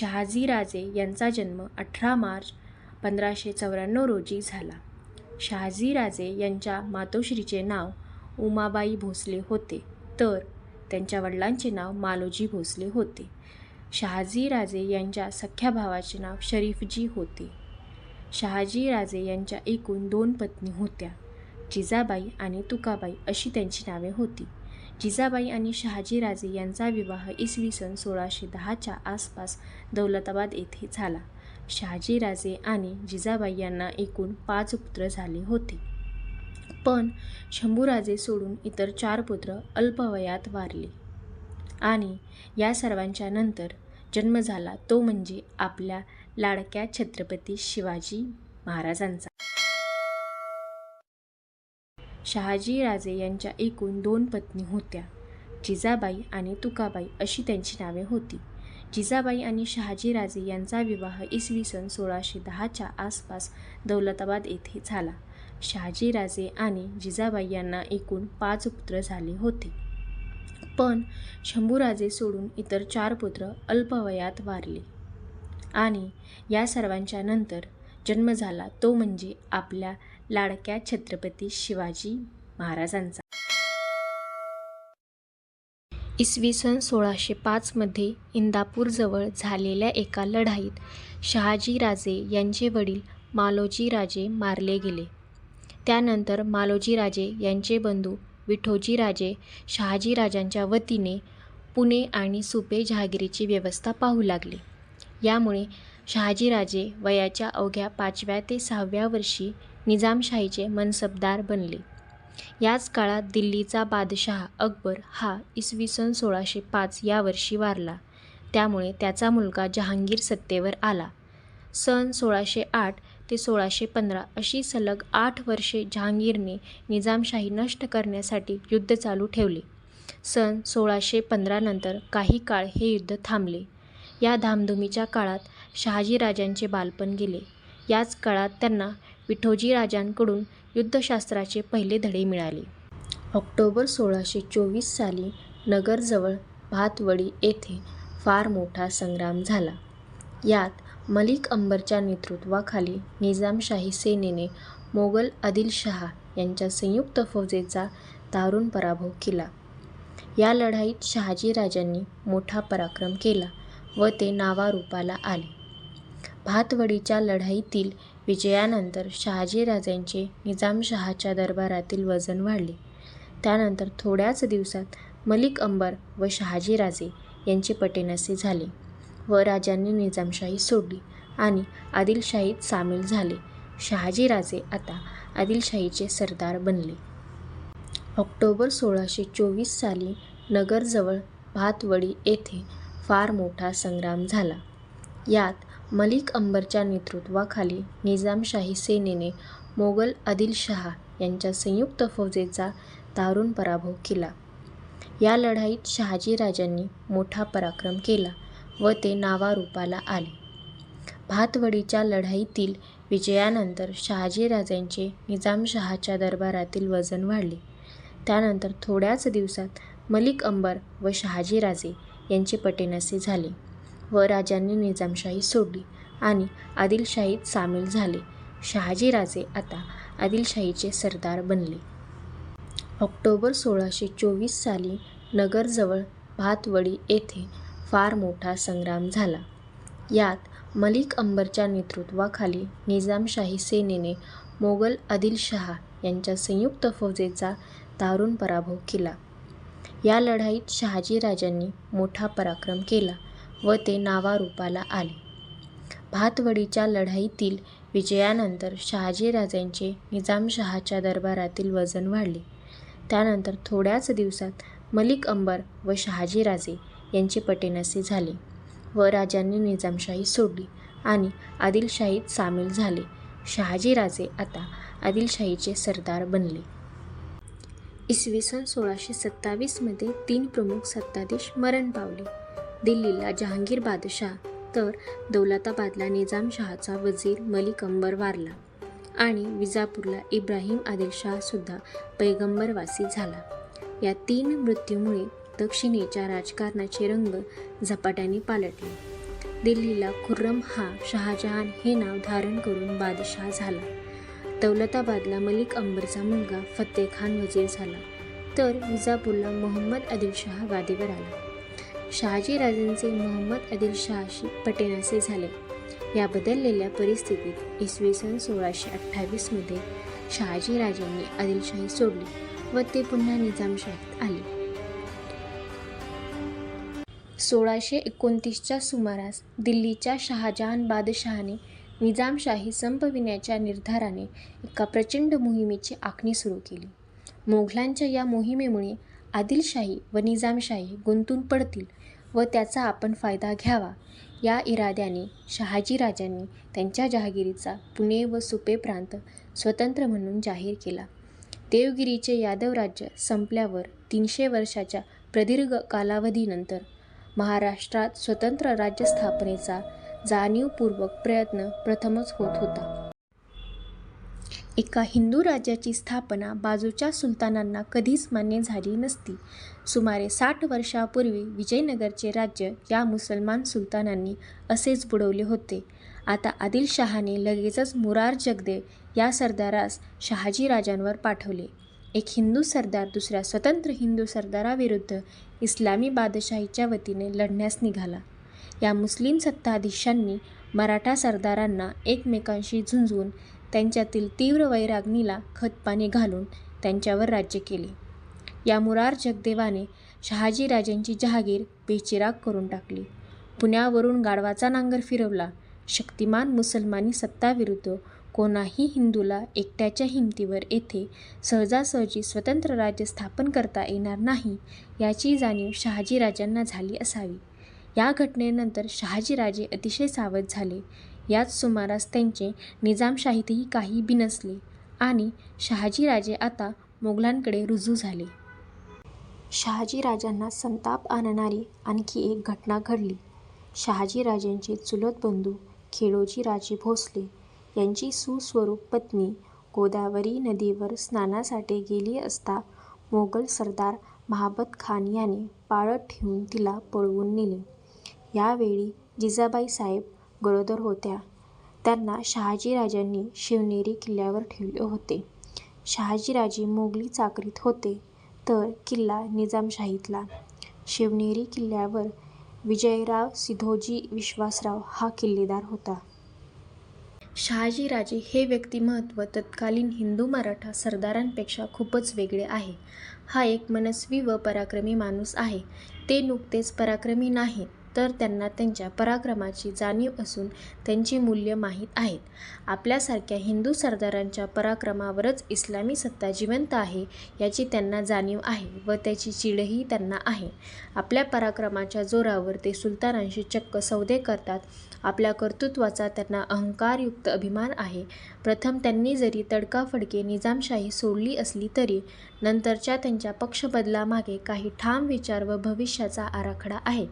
शहाजीराजे यांचा जन्म अठरा मार्च पंधराशे चौऱ्याण्णव रोजी झाला. शहाजीराजे यांच्या मातोश्रीचे नाव उमाबाई भोसले होते. तर त्यांच्या वडिलांचे नाव मालोजी भोसले होते. शहाजीराजे यांच्या सख्या भावाचे नाव शरीफजी होते. शहाजीराजे यांच्या एकूण दोन पत्नी होत्या जिजाबाई आणि तुकाबाई अशी त्यांची नावे होती. जिजाबाई आणि शहाजीराजे यांचा विवाह इसवी सन सोळाशे दहाच्या आसपास दौलताबाद येथे झाला. शहाजीराजे आणि जिजाबाई यांना एकूण पाच पुत्र झाले होते. पण शंभूराजे सोडून इतर चार पुत्र अल्पवयात वारले. आणि या सर्वांच्या नंतर जन्म झाला तो म्हणजे आपल्या लाडक्या छत्रपती शिवाजी महाराजांचा. शहाजीराजे यांच्या एकूण दोन पत्नी होत्या जिजाबाई आणि तुकाबाई अशी त्यांची नावे होती. जिजाबाई आणि शहाजीराजे यांचा विवाह इसवी सन सोळाशे दहाच्या आसपास दौलताबाद येथे झाला. शहाजीराजे आणि जिजाबाई यांना एकूण पाच पुत्र झाले होते. पण शंभूराजे सोडून इतर चार पुत्र अल्पवयात वारले. आणि या सर्वांच्या नंतर जन्म झाला तो म्हणजे आपल्या लाडक्या छत्रपती शिवाजी महाराजांचा. इसवी सन सोळाशे पाचमध्ये इंदापूरजवळ झालेल्या एका लढाईत शहाजीराजे यांचे वडील मालोजीराजे मारले गेले. त्यानंतर मालोजीराजे यांचे बंधू विठोजीराजे शहाजीराजांच्या वतीने पुणे आणि सुपे जहागिरीची व्यवस्था पाहू लागले. यामुळे शहाजीराजे वयाच्या अवघ्या पाचव्या ते सहाव्या वर्षी निजामशाहीचे मनसबदार बनले. याच काळात दिल्लीचा बादशहा अकबर हा इसवी सन सोळाशे पाच या वर्षी वारला. त्यामुळे त्याचा मुलगा जहांगीर सत्तेवर आला. सन सोळाशे आठ ते सोळाशे पंधरा अशी सलग आठ वर्षे जहांगीरने निजामशाही नष्ट करण्यासाठी युद्ध चालू ठेवले. सन सोळाशे पंधरानंतर काही काळ हे युद्ध थांबले. या धामधुमीच्या काळात शहाजीराजांचे बालपण गेले. याच काळात त्यांना विठोजीराजांकडून युद्धशास्त्राचे पहिले धडे मिळाले. ऑक्टोबर सोळाशे चोवीस साली नगरजवळ भातवडी येथे फार मोठा संग्राम झाला. यात मलिक अंबरच्या नेतृत्वाखाली निजामशाही सेनेने मोगल आदिलशहा यांच्या संयुक्त फौजेचा दारुण पराभव केला. या लढाईत शहाजीराजांनी मोठा पराक्रम केला व ते नावारूपाला आले. भातवडीच्या लढाईतील विजयानंतर शहाजीराजांचे निजामशहाच्या दरबारातील वजन वाढले. त्यानंतर थोड्याच दिवसात मलिक अंबर व शहाजीराजे यांचे पटेनसे झाले व राजांनी निजामशाही सोडली आणि आदिलशाहीत सामील झाले. शहाजीराजे आता आदिलशाहीचे सरदार बनले. ऑक्टोबर सोळाशे चोवीस साली नगरजवळ भातवडी येथे फार मोठा संग्राम झाला. यात मलिक अंबरच्या नेतृत्वाखाली निजामशाही सेनेने मोगल आदिलशहा यांच्या संयुक्त फौजेचा दारुण पराभव केला. या लढाईत शहाजीराजांनी मोठा पराक्रम केला व ते नावारूपाला आले. भातवडीच्या लढाईतील विजयानंतर शहाजीराजांचे निजामशहाच्या दरबारातील वजन वाढले. त्यानंतर थोड्याच दिवसात मलिक अंबर व शहाजीराजे यांचे पटेनसे झाले. व राजांनी निजामशाही सोडली आणि आदिलशाहीत सामील झाले. शहाजीराजे आता आदिलशाहीचे सरदार बनले. ऑक्टोबर सोळाशे चोवीस साली नगरजवळ भातवडी येथे फार मोठा संग्राम झाला. यात मलिक अंबरच्या नेतृत्वाखाली निजामशाही सेनेने मोगल आदिलशहा यांच्या संयुक्त फौजेचा दारुण पराभव केला. या लढाईत शहाजीराजांनी मोठा पराक्रम केला. व ते नावारूपाला आले. भातवडीच्या लढाईतील विजयानंतर शहाजीराजांचे निजामशहाच्या दरबारातील वजन वाढले. त्यानंतर थोड्याच दिवसात मलिक अंबर व शहाजीराजे यांचे पटेनसे झाले व राजांनी निजामशाही सोडली आणि आदिलशाहीत सामील झाले. शहाजीराजे आता आदिलशाहीचे सरदार बनले. इसवी सन सोळाशे सत्तावीसमध्ये तीन प्रमुख सत्ताधीश मरण पावले. दिल्लीला जहांगीर बादशाह तर दौलताबादला निजामशहाचा वजीर मलिक अंबर वारला आणि विजापूरला इब्राहिम आदिलशहासुद्धा पैगंबरवासी झाला. या तीन मृत्यूमुळे दक्षिणेच्या राजकारणाचे रंग झपाट्याने पालटले. दिल्लीला खुर्रम हा शहाजहान हे नाव धारण करून बादशाह झाला. दौलताबादला मलिक अंबरचा मुलगा फतेह खान वजीर झाला. तर विजापूरला मोहम्मद आदिलशाह गादीवर आला. शहाजीराजांचे मोहम्मद आदिलशहाशी पटेनासे झाले. या बदललेल्या परिस्थितीत इसवी सन सोळाशे अठ्ठावीसमध्ये शहाजीराजांनी आदिलशाही सोडली व ते पुन्हा निजामशाहीत आले. सोळाशे एकोणतीसच्या सुमारास दिल्लीच्या शहाजहान बादशहाने निजामशाही संपविण्याच्या निर्धाराने एका प्रचंड मोहिमेची आखणी सुरू केली. मोघलांच्या या मोहिमेमुळे आदिलशाही व निजामशाही गुंतून पडतील व त्याचा आपण फायदा घ्यावा. या इराद्याने शहाजीराजांनी त्यांच्या जहागिरीचा पुणे व सुपे प्रांत स्वतंत्र म्हणून जाहीर केला. देवगिरीचे यादव राज्य संपल्यावर तीनशे वर्षाच्या प्रदीर्घ कालावधीनंतर महाराष्ट्रात स्वतंत्र राज्य स्थापनेचा जाणीवपूर्वक प्रयत्न प्रथमच होत होता. एका हिंदू राज्याची स्थापना बाजूच्या सुलतानांना कधीच मान्य झाली नसती. सुमारे साठ वर्षापूर्वी विजयनगरचे राज्य या मुसलमान सुलतानांनी असेच बुडवले होते. आता आदिलशहाने लगेचच मुरार जगदेव या सरदारास शहाजीराजांवर पाठवले. एक हिंदू सरदार दुसऱ्या स्वतंत्र हिंदू सरदाराविरुद्ध इस्लामी बादशाहीच्या वतीने लढण्यास निघाला. या मुस्लिम सत्ताधीशांनी मराठा सरदारांना एकमेकांशी झुंजवून त्यांच्यातील तीव्र वैराग्नीला खतपाणी घालून त्यांच्यावर राज्य केले. या मुरार जगदेवाने शहाजीराजांची जहागीर बेचिराग करून टाकली. पुण्यावरून गाढवाचा नांगर फिरवला. शक्तिमान मुसलमानी सत्ताविरुद्ध कोणाही हिंदूला एकट्याच्या हिमतीवर येथे सहजासहजी स्वतंत्र राज्य स्थापन करता येणार नाही याची जाणीव शहाजीराजांना झाली असावी. या घटनेनंतर शहाजीराजे अतिशय सावध झाले. याच सुमारास त्यांचे निजामशाहीतही काही बिनसले आणि शहाजीराजे आता मोगलांकडे रुजू झाले. शहाजीराजांना संताप आणणारी आणखी एक घटना घडली. शहाजीराजांचे चुलत बंधू खेडोजीराजे भोसले यांची सुस्वरूप पत्नी गोदावरी नदीवर स्नानासाठी गेली असता मोगल सरदार महाबत खान याने पाळत ठेवून तिला पळवून नेले. यावेळी जिजाबाई साहेब गरोदर होत्या. त्यांना शहाजीराजांनी शिवनेरी किल्ल्यावर ठेवले होते. शहाजीराजे मोगली चाकरीत होते. तर किल्ला निजामशाहीतला. शिवनेरी किल्ल्यावर विजयराव सिधोजी विश्वासराव हा किल्लेदार होता. शहाजीराजे हे व्यक्तिमत्व तत्कालीन हिंदू मराठा सरदारांपेक्षा खूपच वेगळे आहे. हा एक मनस्वी व पराक्रमी माणूस आहे. ते नुकतेच पराक्रमी नाहीत. तर त्यांना त्यांच्या पराक्रमाची जाणीव असून त्यांची मूल्य माहीत आहेत. आपल्यासारख्या हिंदू सरदारांच्या पराक्रमावरच इस्लामी सत्ता जिवंत आहे याची त्यांना जाणीव आहे व त्याची चिडही त्यांना आहे. आपल्या पराक्रमाच्या जोरावर ते सुलतानांशी चक्क सौदे करतात. आपल्या कर्तृत्वाचा त्यांना अहंकारयुक्त अभिमान आहे. प्रथम त्यांनी जरी तडकाफडके निजामशाही सोडली असली तरी नंतरच्या त्यांच्या पक्षबदलामागे काही ठाम विचार व भविष्याचा आराखडा आहे.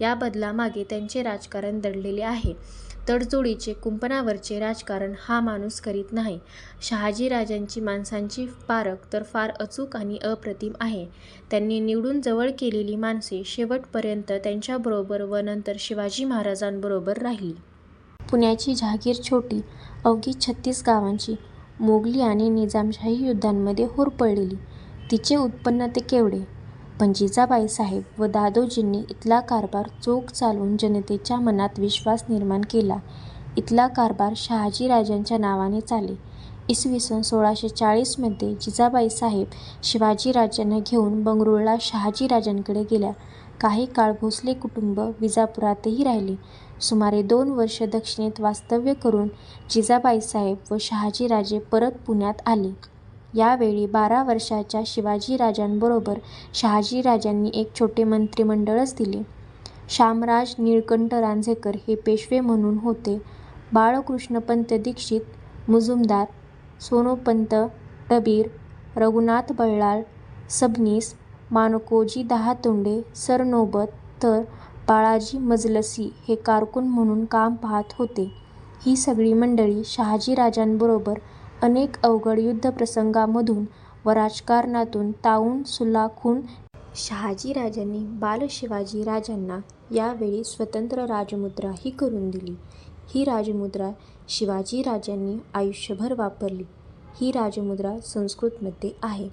या बदलामागे त्यांचे राजकारण दडलेले आहे. तडजोडीचे कुंपणावरचे राजकारण हा माणूस करीत नाही. शहाजीराजांची माणसांची पारख तर फार अचूक आणि अप्रतिम आहे. त्यांनी निवडून जवळ केलेली माणसे शेवटपर्यंत त्यांच्याबरोबर व नंतर शिवाजी महाराजांबरोबर राहिली. पुण्याची जहागीर छोटी अवघी छत्तीस गावांची मोगली आणि निजामशाही युद्धांमध्ये होरपळलेली. तिचे उत्पन्न ते केवढे? पण जिजाबाईसाहेब व दादोजींनी इथला कारभार चोख चालवून जनतेच्या मनात विश्वास निर्माण केला. इथला कारभार शहाजीराजांच्या नावाने चाले. इसवी सन सोळाशे चाळीसमध्ये जिजाबाई साहेब शिवाजीराजांना घेऊन बंगळुरूला शहाजीराजांकडे गेल्या. काही काळ भोसले कुटुंब विजापुरातही राहिले. सुमारे दोन वर्ष दक्षिणेत वास्तव्य करून जिजाबाई साहेब व शहाजीराजे परत पुण्यात आले. यावेळी बारा वर्षाच्या शिवाजीराजांबरोबर शहाजीराजांनी एक छोटे मंत्रिमंडळच दिले. शामराज निळकंठ रांझेकर हे पेशवे म्हणून होते. बाळकृष्णपंत दीक्षित मुजुमदार सोनोपंत डबीर रघुनाथ बल्लाळ सबनीस माणकोजी दहातोंडे सरनोबत तर बाळाजी मजलसी हे कारकून म्हणून काम पाहत होते. ही सगळी मंडळी शहाजीराजांबरोबर अनेक अवघड युद्धप्रसंगांमधून व राजकारणातून तावून सुलाखून शहाजीराजांनी बालशिवाजी राजांना यावेळी स्वतंत्र राजमुद्रा ही करून दिली. ही राजमुद्रा शिवाजीराजांनी आयुष्यभर वापरली. ही राजमुद्रा संस्कृतमध्ये आहे.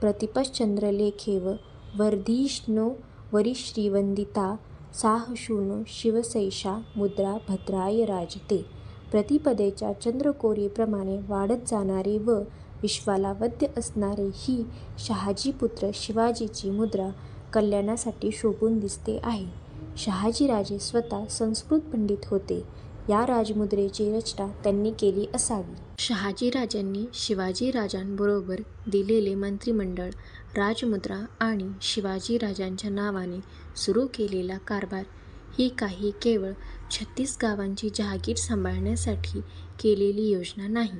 प्रतिपश्चंद्रलेखेव वर्धिष्णो वरिश्रीवन्दिता साहशूनो शिवसैषा मुद्रा भद्राय राजते. प्रतिपदेच्या चंद्रकोरीप्रमाणे वाढत जाणारी व विश्वाला वद्य असणारी ही शहाजीपुत्र शिवाजीची मुद्रा कल्याणासाठी शोभून दिसते आहे. शहाजीराजे स्वतः संस्कृत पंडित होते. या राजमुद्रेची रचना त्यांनी केली असावी. शहाजीराजांनी शिवाजीराजांबरोबर दिलेले मंत्रिमंडळ, राजमुद्रा आणि शिवाजीराजांच्या नावाने सुरू केलेला कारभार ही काही केवळ छत्तीस गावांची जहागीर सांभाळण्यासाठी केलेली योजना नाही.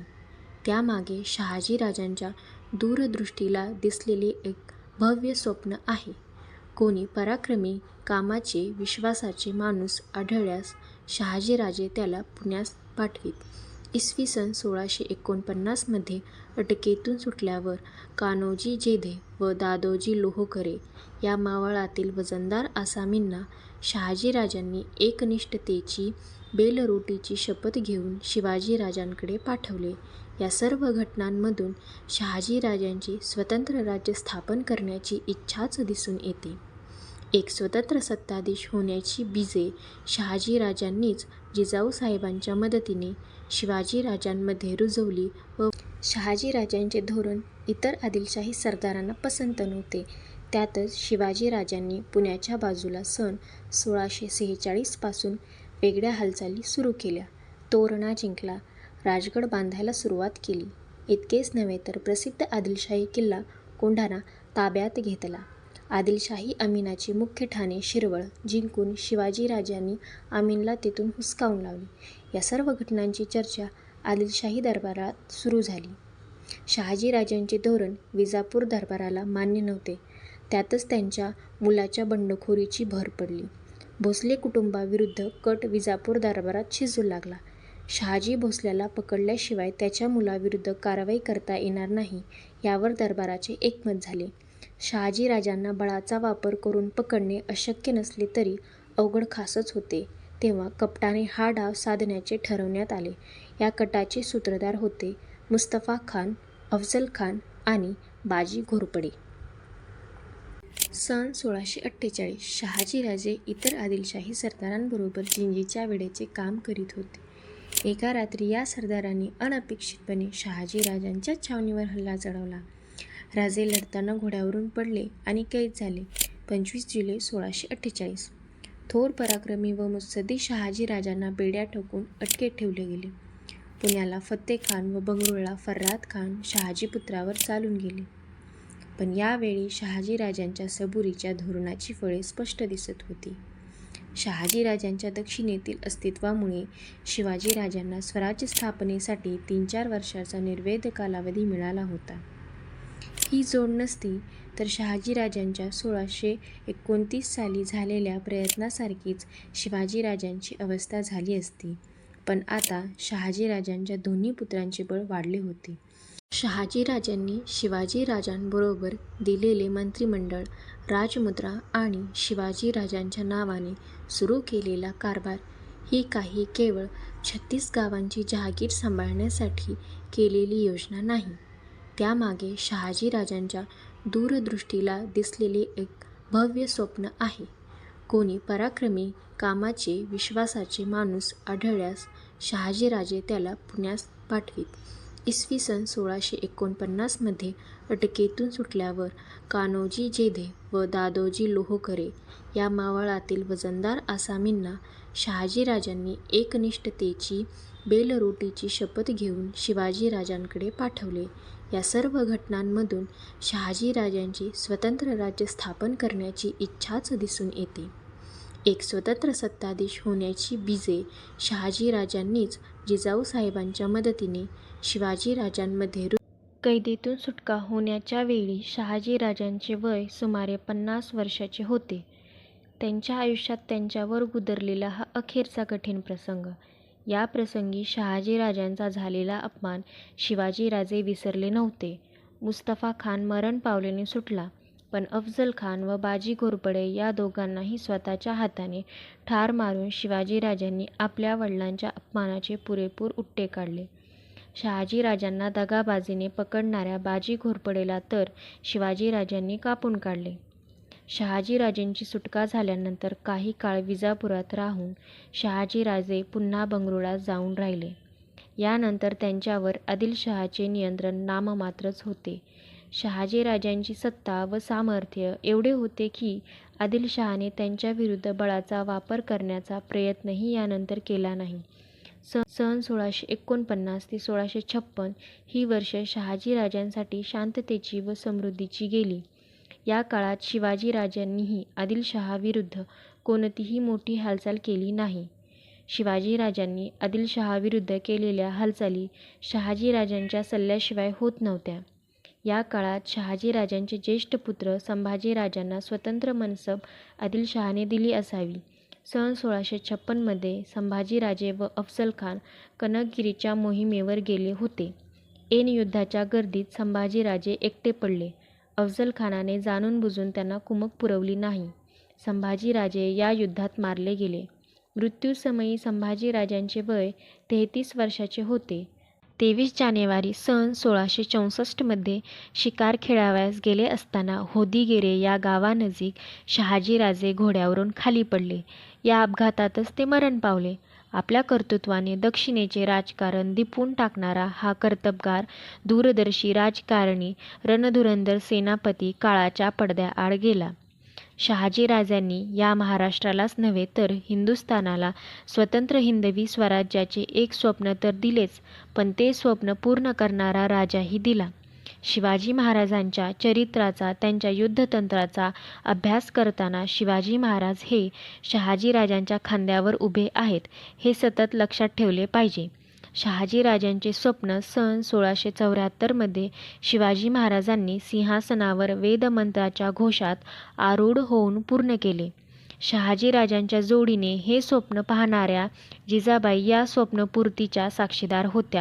त्यामागे शहाजीराजांच्या दूरदृष्टीला दिसलेले एक भव्य स्वप्न आहे. कोणी पराक्रमी, कामाचे, विश्वासाचे माणूस आढळल्यास शहाजीराजे त्याला पुण्यास पाठवीत. इसवी सन सोळाशे एकोणपन्नासमध्ये अटकेतून सुटल्यावर कान्होजी जेधे व दादोजी लोहकरे या मावळातील वजनदार आसामींना शहाजीराजांनी एकनिष्ठतेची, बेलरोटीची शपथ घेऊन शिवाजीराजांकडे पाठवले. या सर्व घटनांमधून शहाजीराजांची स्वतंत्र राज्य स्थापन करण्याची इच्छाच दिसून येते. एक स्वतंत्र सत्ताधीश होण्याची बीजे शहाजीराजांनीच जिजाऊसाहेबांच्या मदतीने शिवाजीराजांमध्ये रुजवली व शहाजीराजांचे धोरण इतर आदिलशाही सरदारांना पसंत नव्हते. त्यातच शिवाजीराजांनी पुण्याच्या बाजूला सन सोळाशे सेहेचाळीसपासून वेगळ्या हालचाली सुरू केल्या. तोरणा जिंकला, राजगड बांधायला सुरुवात केली. इतकेच नव्हे तर प्रसिद्ध आदिलशाही किल्ला कोंढाणा ताब्यात घेतला. आदिलशाही अमीनाची मुख्य ठाणे शिरवळ जिंकून शिवाजीराजांनी अमीनला तेथून हुसकावून लावले. या सर्व घटनांची चर्चा आदिलशाही दरबारात सुरू झाली. शहाजीराजांचे धोरण विजापूर दरबाराला मान्य नव्हते. त्यातच त्यांच्या मुलाच्या बंडखोरीची भर पडली. भोसले कुटुंबाविरुद्ध कट विजापूर दरबारात शिजू लागला. शहाजी भोसल्याला पकडल्याशिवाय त्याच्या मुलाविरुद्ध कारवाई करता येणार नाही यावर दरबाराचे एकमत झाले. शहाजीराजांना बळाचा वापर करून पकडणे अशक्य नसले तरी अवघड खासच होते. तेव्हा कपटाने हा डाव साधण्याचे ठरवण्यात आले. या कटाचे सूत्रधार होते मुस्तफा मुस्तफाखान, अफझलखान आणि बाजी घोरपडे. सन सोळाशे अठ्ठेचाळीस शहाजीराजे इतर आदिलशाही सरदारांबरोबर जिंजीच्या वेढ्याचे काम करीत होते. एका रात्री या सरदारांनी अनपेक्षितपणे शहाजीराजांच्याच छावणीवर हल्ला चढवला. राजे लढताना घोड्यावरून पडले आणि कैद झाले. पंचवीस जुलै सोळाशे अठ्ठेचाळीस. थोर पराक्रमी व मुत्सद्दी शहाजीराजांना बेड्या ठोकून अटकेत ठेवले गेले. पुण्याला फत्तेखान व बंगळुळला फर्राद खान शहाजीपुत्रावर चालून गेले. पण यावेळी शहाजीराजांच्या सबुरीच्या धोरणाची फळे स्पष्ट दिसत होती. शहाजीराजांच्या दक्षिणेतील अस्तित्वामुळे शिवाजीराजांना स्वराज्यस्थापनेसाठी तीन-चार वर्षाचा निर्वेद कालावधी मिळाला होता. ही जोड नसती तर शहाजीराजांच्या सोळाशे एकोणतीस साली झालेल्या प्रयत्नासारखीच शिवाजीराजांची अवस्था झाली असती. पण आता शहाजीराजांच्या दोन्ही पुत्रांचे बळ वाढले होते. शहाजीराजांनी शिवाजीराजांबरोबर दिलेले मंत्रिमंडळ, राजमुद्रा आणि शिवाजीराजांच्या नावाने सुरू केलेला कारभार ही काही केवळ छत्तीस गावांची जहागीर सांभाळण्यासाठी केलेली योजना नाही. त्यामागे शहाजीराजांच्या दूरदृष्टीला दिसलेले एक भव्य स्वप्न आहे. कोणी पराक्रमी, कामाचे, विश्वासाचे माणूस आढळल्यास शहाजीराजे त्याला पुण्यास पाठवीत. इसवी सन सोळाशे एकोणपन्नासमध्ये अटकेतून सुटल्यावर कान्होजी जेधे व दादोजी लोहोकरे या मावळातील वजनदार आसामींना शहाजीराजांनी एकनिष्ठतेची, बेलरोटीची शपथ घेऊन शिवाजीराजांकडे पाठवले. या सर्व घटनांमधून शहाजीराजांची स्वतंत्र राज्य स्थापन करण्याची इच्छाच दिसून येते. एक स्वतंत्र सत्ताधीश होण्याची बीजे शहाजीराजांनीच जिजाऊसाहेबांच्या मदतीने शिवाजीराजांमध्ये रु कैदेतून सुटका होण्याच्या वेळी शहाजीराजांचे वय सुमारे पन्नास वर्षाचे होते. त्यांच्या आयुष्यात त्यांच्यावर गुदरलेला हा अखेरचा कठीण प्रसंग. या प्रसंगी शहाजीराजांचा झालेला अपमान शिवाजीराजे विसरले नव्हते. मुस्तफा खान मरण पावल्याने सुटला. पण अफझल खान व बाजी घोरपडे या दोघांनाही स्वतःच्या हाताने ठार मारून शिवाजीराजांनी आपल्या वडिलांच्या अपमानाचे पुरेपूर उट्टे काढले. शहाजीराजांना दगाबाजीने पकडणाऱ्या बाजी घोरपडेला तर शिवाजीराजांनी कापून काढले. शहाजीराजेंची सुटका झाल्यानंतर काही काळ विजापुरात राहून शहाजीराजे पुन्हा बंगळुरात जाऊन राहिले. यानंतर त्यांच्यावर आदिलशहाचे नियंत्रण नाममात्रच होते. शहाजीराजांची सत्ता व सामर्थ्य एवढे होते की आदिलशहाने त्यांच्याविरुद्ध बळाचा वापर करण्याचा प्रयत्नही यानंतर केला नाही. सन सोळाशे एकोणपन्नास ते सोळाशे छप्पन ही वर्षे शहाजीराजांसाठी शांततेची व समृद्धीची गेली. या काळात शिवाजीराजांनीही आदिलशहाविरुद्ध कोणतीही मोठी हालचाल केली नाही. शिवाजीराजांनी आदिलशहाविरुद्ध केलेल्या हालचाली शहाजीराजांच्या सल्ल्याशिवाय होत नव्हत्या. या काळात शहाजीराजांचे ज्येष्ठ पुत्र संभाजीराजांना स्वतंत्र मनसब आदिलशहाने दिली असावी. सन सोळाशे छप्पनमध्ये संभाजीराजे व अफजलखान कनकगिरीच्या मोहिमेवर गेले होते. ऐन युद्धाच्या गर्दीत संभाजीराजे एकटे पडले. अफझलखानाने जाणूनबुजून त्यांना कुमक पुरवली नाही. संभाजीराजे या युद्धात मारले गेले. मृत्यूसमयी संभाजीराजांचे वय तेहतीस वर्षाचे होते. तेवीस जानेवारी सन सोळाशे चौसष्टमध्ये शिकार खेळावयास गेले असताना होदिगेरे या गावानजीक शहाजीराजे घोड्यावरून खाली पडले. या अपघातातच ते मरण पावले. आपल्या कर्तृत्वाने दक्षिणेचे राजकारण दिपून टाकणारा हा कर्तबगार, दूरदर्शी राजकारणी रणधुरंदर सेनापती काळाच्या पडद्याआड गेला. शहाजीराजांनी या महाराष्ट्रालाच नव्हे तर हिंदुस्थानाला स्वतंत्र हिंदवी स्वराज्याचे एक स्वप्न तर दिलेच पण ते स्वप्न पूर्ण करणारा राजाही दिला. शिवाजी महाराजांच्या चरित्राचा त्यांच्या युद्धतंत्राचा अभ्यास करताना शिवाजी महाराज हे शहाजीराजांच्या खांद्यावर उभे आहेत हे सतत लक्षात ठेवले पाहिजे. शहाजीराजांचे स्वप्न सन सोळाशे चौऱ्याहत्तरमध्ये शिवाजी महाराजांनी सिंहासनावर वेदमंत्राच्या घोषात आरूढ होऊन पूर्ण केले. शहाजीराजांच्या जोडीने हे स्वप्न पाहणाऱ्या जिजाबाई या स्वप्नपूर्तीच्या साक्षीदार होत्या.